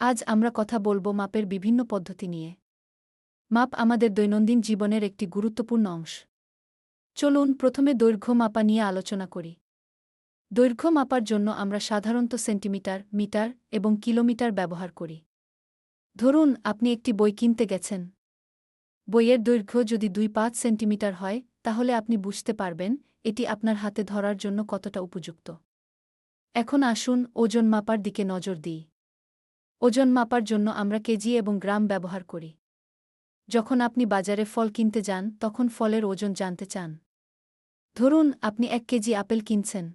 আজ আমরা কথা বলব মাপের বিভিন্ন পদ্ধতি নিয়ে। মাপ আমাদের দৈনন্দিন জীবনের একটি গুরুত্বপূর্ণ অংশ। চলুন প্রথমে দৈর্ঘ্য মাপা নিয়ে আলোচনা করি। দৈর্ঘ্য মাপার জন্য আমরা সাধারণত সেন্টিমিটার, মিটার এবং কিলোমিটার ব্যবহার করি। ধরুন, আপনি একটি বই কিনতে গেছেন। বইয়ের দৈর্ঘ্য যদি দুই পাঁচ সেন্টিমিটার হয়, তাহলে আপনি বুঝতে পারবেন এটি আপনার হাতে ধরার জন্য কতটা উপযুক্ত। এখন আসুন ওজন মাপার দিকে নজর দিই। ওজন মাপার জন্য আমরা কেজি এবং গ্রাম ব্যবহার করি। যখন আপনি বাজারে ফল কিনতে যান, তখন ফলের ওজন জানতে চান। ধরুন, আপনি এক কেজি আপেল কিনছেন।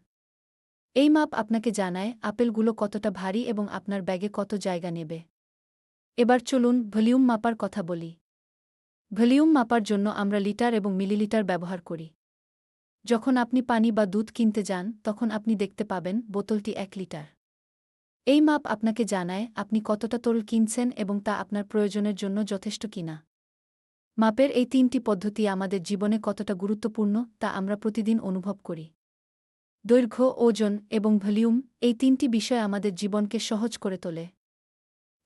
এই মাপ আপনাকে জানায় আপেলগুলো কতটা ভারী এবং আপনার ব্যাগে কত জায়গা নেবে। এবার চলুন ভলিউম মাপার কথা বলি। ভলিউম মাপার জন্য আমরা লিটার এবং মিলিলিটার ব্যবহার করি। যখন আপনি পানি বা দুধ কিনতে যান, তখন আপনি দেখতে পাবেন বোতলটি এক লিটার। এই মাপ আপনাকে জানায় আপনি কতটা তরল কিনছেন এবং তা আপনার প্রয়োজনের জন্য যথেষ্ট কিনা। মাপের এই তিনটি পদ্ধতি আমাদের জীবনে কতটা গুরুত্বপূর্ণ তা আমরা প্রতিদিন অনুভব করি। দৈর্ঘ্য, ওজন এবং ভলিউম এই তিনটি বিষয় আমাদের জীবনকে সহজ করে তোলে।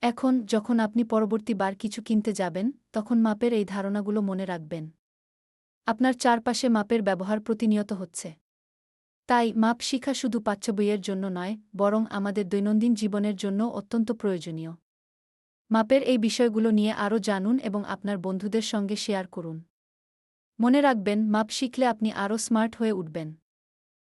এখন যখন আপনি পরবর্তীবার কিছু কিনতে যাবেন, তখন মাপের এই ধারণাগুলো মনে রাখবেন। আপনার চারপাশে মাপের ব্যবহার প্রতিনিয়ত হচ্ছে। তাই মাপ শিখা শুধু পাচ্য বইয়ের জন্য নয়, বরং আমাদের দৈনন্দিন জীবনের জন্য অত্যন্ত প্রয়োজনীয়। মাপের এই বিষয়গুলো নিয়ে আরও জানুন এবং আপনার বন্ধুদের সঙ্গে শেয়ার করুন। মনে রাখবেন, মাপ শিখলে আপনি আরও স্মার্ট হয়ে উঠবেন।